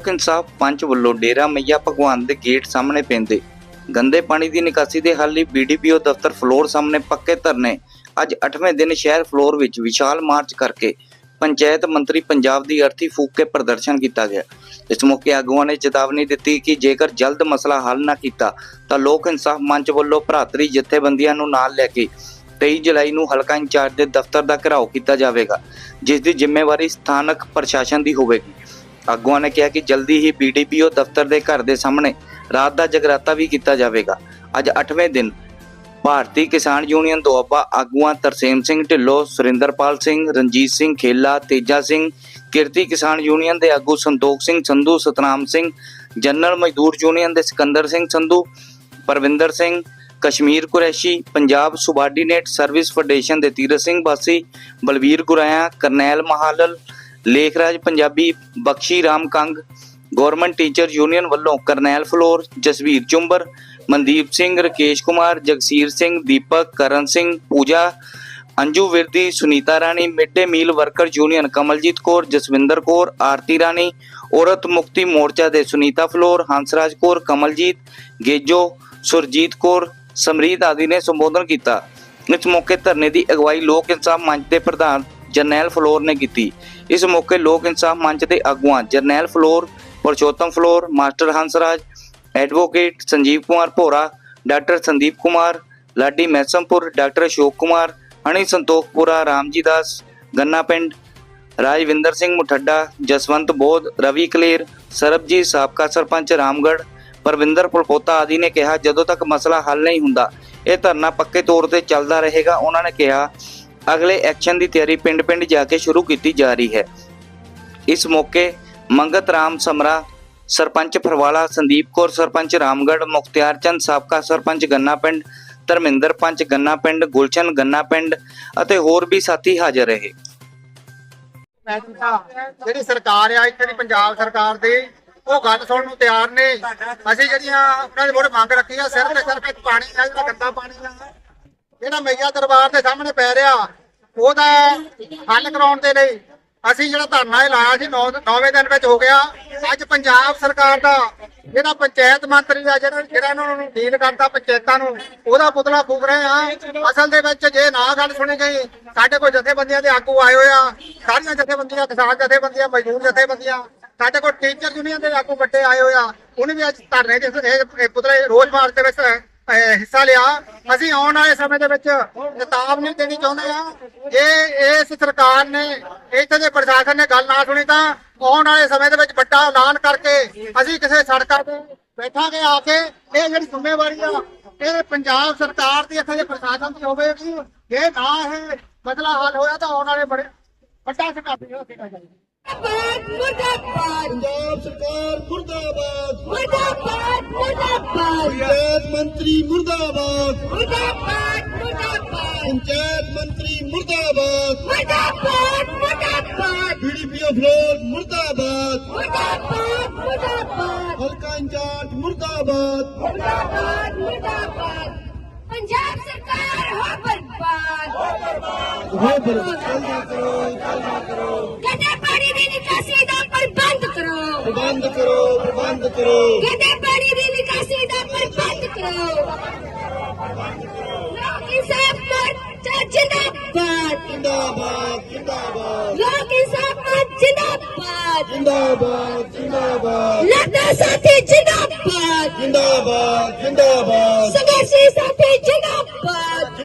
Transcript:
ਲੋਕ ਇਨਸਾਫ ਪੰਚ ਵੱਲੋਂ ਡੇਰਾ ਮਈਆ ਭਗਵਾਨ ਦੇ ਗੇਟ ਸਾਹਮਣੇ ਪੈਂਦੇ। ਗੰਦੇ ਪਾਣੀ ਦੀ ਨਿਕਾਸੀ ਦੇ ਹੱਲ ਲਈ ਬੀਡੀਪੀਓ ਦਫ਼ਤਰ ਫਲੋਰ ਸਾਹਮਣੇ ਪੱਕੇ ਧਰਨੇ। ਅੱਜ 8ਵੇਂ ਦਿਨ ਸ਼ਹਿਰ ਫਲੋਰ ਵਿੱਚ ਵਿਸ਼ਾਲ ਮਾਰਚ ਕਰਕੇ ਪੰਚਾਇਤ ਮੰਤਰੀ ਪੰਜਾਬ ਦੀ ਅਰਥੀ ਫੂਕ ਕੇ ਪ੍ਰਦਰਸ਼ਨ ਕੀਤਾ ਗਿਆ। ਇਸ ਮੌਕੇ ਆਗੂਆਂ ਨੇ ਚੇਤਾਵਨੀ ਦਿੱਤੀ ਕਿ ਜੇਕਰ ਜਲਦ ਮਸਲਾ ਹੱਲ ਨਾ ਕੀਤਾ, ਤਾਂ ਲੋਕ ਇਨਸਾਫ ਮੰਚ ਵੱਲੋਂ ਭਰਾਤਰੀ ਜਥੇਬੰਦੀਆਂ ਨੂੰ ਨਾਲ ਲੈ ਕੇ 23 ਜੁਲਾਈ ਨੂੰ ਹਲਕਾ ਇੰਚਾਰਜ ਦੇ ਦਫ਼ਤਰ ਦਾ ਘਿਰਾਓ ਕੀਤਾ ਜਾਵੇਗਾ, ਜਿਸ ਦੀ ਜ਼ਿੰਮੇਵਾਰੀ ਸਥਾਨਕ ਪ੍ਰਸ਼ਾਸਨ ਦੀ ਹੋਵੇਗੀ। ਆਗੂਆਂ ਨੇ ਕਿਹਾ ਕਿ ਜਲਦੀ ਹੀ ਬੀਡੀਪੀਓ ਦਫ਼ਤਰ ਦੇ ਘਰ ਦੇ ਸਾਹਮਣੇ ਰਾਤ ਦਾ ਜਗਰਾਤਾ ਵੀ ਕੀਤਾ ਜਾਵੇਗਾ। ਅੱਜ 8ਵੇਂ ਦਿਨ, ਭਾਰਤੀ ਕਿਸਾਨ ਯੂਨੀਅਨ ਦੁਆਬਾ ਆਗੂਆਂ ਤਰਸੇਮ ਸਿੰਘ ਢਿੱਲੋਂ, ਸੁਰਿੰਦਰਪਾਲ ਸਿੰਘ, ਰਣਜੀਤ ਸਿੰਘ ਖੇਲਾ, ਤੇਜਾ ਸਿੰਘ, ਕਿਰਤੀ ਕਿਸਾਨ ਯੂਨੀਅਨ ਦੇ ਆਗੂ ਸੰਤੋਖ ਸਿੰਘ ਸੰਧੂ, ਸਤਨਾਮ ਸਿੰਘ, ਜਨਰਲ ਮਜ਼ਦੂਰ ਯੂਨੀਅਨ ਦੇ Sikandar Singh Sandhu, Parvinder Singh, Kashmir Qureshi, Punjab subordinate service federation ਦੇ Tirath Singh Bassi, Balvir Guraya, Karnail Mahalal Lekhraj Punjabi Bakhshi Ram Kang government teacher union ਵੱਲੋਂ Karnail Phillaur, Jasvir Chumbar, Mandeep Singh, Rakesh Kumar, Jagsir Singh, Deepak Karan Singh, Pooja, Anju Virdi, Sunita Rani, mid day meal worker union Kamaljit Kaur, Jaswinder Kaur, Aarti Rani, Aurat Mukti Morcha ਦੇ ਸੁਨੀਤਾ ਫਲੋਰ, ਹੰਸਰਾਜ ਕੌਰ, ਕਮਲਜੀਤ, ਗੇਜੋ, ਸੁਰਜੀਤ ਕੌਰ, ਸਮਰੀਤ ਆਦਿ ਨੇ ਸੰਬੋਧਨ ਕੀਤਾ। ਇਸ ਮੌਕੇ ਧਰਨੇ ਦੀ ਅਗਵਾਈ ਲੋਕ ਇਨਸਾਫ ਮੰਚ ਦੇ ਪ੍ਰਧਾਨ ਜਰਨੈਲ ਫਲੋਰ ਨੇ ਕੀਤੀ। ਇਸ ਮੌਕੇ ਲੋਕ ਇਨਸਾਫ ਮੰਚ ਦੇ ਆਗੂਆਂ Jarnail Phillaur, Parshotam Phillaur, master Hansraj, advocate Sanjeev Kumar Bhora, doctor Sandeep Kumar, Ladi Maisampur, doctor Ashok Kumar, Honey Santokhpura, Ramji Das, Ganna Pind, Rajwinder Singh Muthadda, Jaswant ਬੋਧ, ਰਵੀ ਕਲੇਰ, ਸਰਬਜੀਤ ਸਾਬਕਾ ਸਰਪੰਚ ਰਾਮਗੜ੍ਹ, ਪਰਵਿੰਦਰ ਪੁਲਪੋਤਾ ਆਦਿ ਨੇ ਕਿਹਾ, ਜਦੋਂ ਤੱਕ ਮਸਲਾ ਹੱਲ ਨਹੀਂ ਹੁੰਦਾ, ਇਹ ਧਰਨਾ ਪੱਕੇ ਤੌਰ ਤੇ ਚੱਲਦਾ ਰਹੇਗਾ, ਉਹਨਾਂ ਨੇ ਕਿਹਾ। ਅਗਲੇ ਐਕਸ਼ਨ ਦੀ ਤਿਆਰੀ ਪਿੰਡ-ਪਿੰਡ ਜਾ ਕੇ ਸ਼ੁਰੂ ਕੀਤੀ ਜਾ ਰਹੀ ਹੈ। ਇਸ ਮੌਕੇ ਮੰਗਤ ਰਾਮ ਸਮਰਾ, ਸਰਪੰਚ ਫਰਵਾਲਾ ਸੰਦੀਪ ਕੌਰ, ਸਰਪੰਚ ਰਾਮਗੜ੍ਹ, ਮੁਖਤਿਆਰ ਚੰਦ ਸਾਬਕਾ ਸਰਪੰਚ ਗੰਨਾ ਪਿੰਡ, ਧਰਮਿੰਦਰ ਪੰਚ ਗੰਨਾ ਪਿੰਡ, ਗੁਲਸ਼ਨ ਗੰਨਾ ਪਿੰਡ ਅਤੇ ਹੋਰ ਵੀ ਸਾਥੀ ਹਾਜ਼ਰ ਰਹੇ। ਜਿਹੜੀ ਸਰਕਾਰ ਆ, ਇੱਥੇ ਦੀ ਪੰਜਾਬ ਸਰਕਾਰ ਦੀ, ਉਹ ਗੱਲ ਸੁਣਨ ਨੂੰ ਤਿਆਰ ਨੇ। ਅਸੀਂ ਜਿਹੜੀਆਂ ਉਹਨਾਂ ਦੇ ਮੋੜੇ ਮੰਗ ਰੱਖੀ ਆ ਸਿਰਫ ਸਿਰਫ ਪਾਣੀ ਆ ਜਿਹੜਾ ਗੰਦਾ ਪਾਣੀ ਆ। ਜਿਹੜਾ ਮਈਆ ਦਰਬਾਰ ਦੇ ਸਾਹਮਣੇ ਪੈ ਰਿਹਾ, ਉਹਦਾ ਹੱਲ ਕਰਾਉਣ ਦੇ ਲਈ ਅਸੀਂ ਜਿਹੜਾ ਧਰਨਾ ਇਹ ਲਾਇਆ ਸੀ 9ਵੇਂ ਦਿਨ ਵਿੱਚ ਹੋ ਗਿਆ, ਅੱਜ ਪੰਜਾਬ ਸਰਕਾਰ ਦਾ ਜਿਹੜਾ ਪੰਚਾਇਤ ਮੰਤਰੀ ਦਾ ਜਿਹੜਾ ਜਿਹੜਾ ਇਹਨਾਂ ਨੂੰ ਡੀਲ ਕਰਦਾ ਪੰਚਾਇਤਾਂ ਨੂੰ, ਉਹਦਾ ਪੁਤਲਾ ਫੂਕ ਰਹੇ ਆ। ਅਸਲ ਦੇ ਵਿੱਚ ਜੇ ਨਾ ਗੱਲ ਸੁਣੀ ਗਈ, ਸਾਡੇ ਕੋਲ ਜਥੇਬੰਦੀਆਂ ਦੇ ਆਗੂ ਆਏ ਹੋਏ ਆ। ਸਾਰੀਆਂ ਜਥੇਬੰਦੀਆਂ, ਕਿਸਾਨ ਜਥੇਬੰਦੀਆਂ, ਮਜ਼ਦੂਰ ਜਥੇਬੰਦੀਆਂ, ਸਾਡੇ ਕੋਲ ਟੀਚਰ ਯੂਨੀਅਨ ਦੇ ਆਗੂ ਵੱਡੇ ਆਏ ਹੋਏ ਆ। ਉਹਨੇ ਵੀ ਅੱਜ ਧਰਨੇ ਦੇ ਪੁਤਲੇ ਰੋਜ਼ ਮਾਰਚ ਦੇ ਵਿੱਚ ਹਿੱਸਾ ਲਿਆ। ਅਸੀਂ ਆਉਣ ਵਾਲੇ ਸਮੇਂ ਦੇ ਵਿੱਚ ਚੇਤਾਵਨੀ ਦੇਣੀ ਚਾਹੁੰਦੇ ਆ ਜੇ ਇਸ ਸਰਕਾਰ ਨੇ ਇੱਥੇ ਦੇ ਪ੍ਰਸ਼ਾਸਨ ਨੇ ਗੱਲ ਨਾ ਸੁਣੀ ਤਾਂ ਆਉਣ ਵਾਲੇ ਸਮੇਂ ਦੇ ਵਿੱਚ ਵੱਡਾ ਐਲਾਨ ਕਰਕੇ ਅਸੀਂ ਕਿਸੇ ਸੜਕਾਂ ਤੇ ਬੈਠਾਂਗੇ ਆ ਕੇ। ਇਹ ਜਿਹੜੀ ਜ਼ਿੰਮੇਵਾਰੀ ਆ, ਇਹ ਪੰਜਾਬ ਸਰਕਾਰ ਦੀ ਇੱਥੇ ਦੇ ਪ੍ਰਸ਼ਾਸਨ ਦੀ ਹੋਵੇਗੀ। ਜੇ ਨਾ ਇਹ ਬਦਲਾ ਹੱਲ ਹੋਇਆ ਤਾਂ ਆਉਣ ਵਾਲੇ ਬੜੇ ਵੱਡਾ ਸੰਘਰਸ਼ ਹੋ ਜਾਏਗਾ ਮੁਰਦਾਬਾਦ ਮੁਰਦਾਬਾਦ। ਮੁਰਦਾਬਾਦ। ਮੁਰਦਾਬਾਦ ਮੁਰਦਾਬਾਦ। ਪੰਚਾਇਤ ਮੰਤਰੀ ਮੁਰਦਾਬਾਦ। ਮੁਰਦਾਬਾਦ ਮੁਰਦਾਬਾਦ। ਪੰਚਾਇਤ ਮੰਤਰੀ ਮੁਰਦਾਬਾਦ। ਮੁਰਦਾਬਾਦ ਮੁਰਦਾਬਾਦ। ਬੀਡੀਪੀਓ ਫਲੋਰ ਮੁਰਦਾਬਾਦ। ਮੁਰਦਾਬਾਦ ਮੁਰਦਾਬਾਦ। ਹਲਕਾ ਇੰਚਾਰਜ ਮੁਰਦਾਬਾਦ। ਮੁਰਦਾਬਾਦ ਮੁਰਦਾਬਾਦ। ਪੰਜਾਬ ਸਰਕਾਰ ਹੋ ਬਰਬਾਦ। ਹੋ ਬਰਬਾਦ। ਚੱਲਦਾ ਕਰੋ ਚੱਲਦਾ ਕਰੋ। ਪਾਣੀ ਦੀ ਨਿਕਾਸੀ ਦਾ ਪ੍ਰਬੰਧ ਕਰੋ। ਪ੍ਰਬੰਧ ਕਰੋ ਪ੍ਰਬੰਧ ਕਰੋ। ਗੰਦੇ ਪਾਣੀ ਦੀ ਨਿਕਾਸੀ ਦਾ ਪ੍ਰਬੰਧ ਕਰੋ। ਲੋਕ ਇਨਸਾਫ ਮੋਰਚਾ ਜਿੰਦਾਬਾਦ ਜਿੰਦਾਬਾਦ ਜਿੰਦਾਬਾਦ। ਲੋਕ ਇਨਸਾਫ ਮੋਰਚਾ ਜਿੰਦਾਬਾਦ ਜਿੰਦਾਬਾਦ ਜਿੰਦਾਬਾਦ। ਲੜਦਾ ਸਾਥੀ ਜਿੰਦਾਬਾਦ। ਜਿੰਦਾਬਾਦ ਜਿੰਦਾਬਾਦ। ਸੰਘਰਸ਼ੀ ਸਾਥੀ